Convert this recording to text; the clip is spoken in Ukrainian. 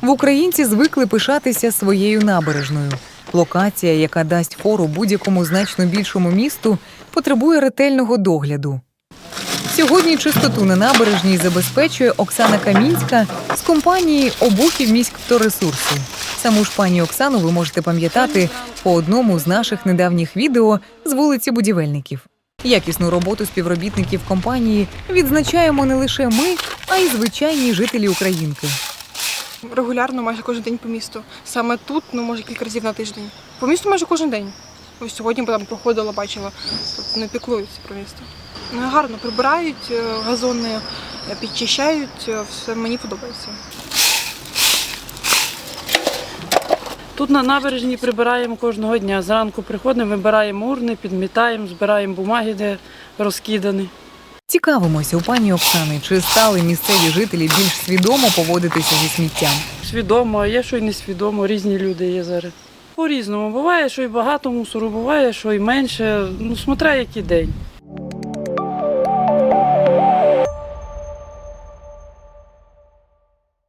В українці звикли пишатися своєю набережною. Локація, яка дасть фору будь-якому значно більшому місту, потребує ретельного догляду. Сьогодні чистоту на набережній забезпечує Оксана Камінська з компанії Обухів міськвторесурсу. Саму ж пані Оксану ви можете пам'ятати по одному з наших недавніх відео з вулиці будівельників. Якісну роботу співробітників компанії відзначаємо не лише ми, а й звичайні жителі Українки. Регулярно, майже кожен день по місту. Саме тут, ну може кілька разів на тиждень. По місту майже кожен день. Ось сьогодні там проходила, бачила. Тобто не піклуються про місто. Ну, гарно прибирають е, газони, е, підчищають, е, все мені подобається. Тут на набережні прибираємо кожного дня. Зранку приходимо, вибираємо урни, підмітаємо, збираємо бумаги, де розкидані. Цікавимося у пані Оксани, чи стали місцеві жителі більш свідомо поводитися зі сміттям. Свідомо, а є, що й несвідомо, різні люди є зараз. По-різному. Буває, що й багато мусору, буває, що й менше. Ну, смотря який день.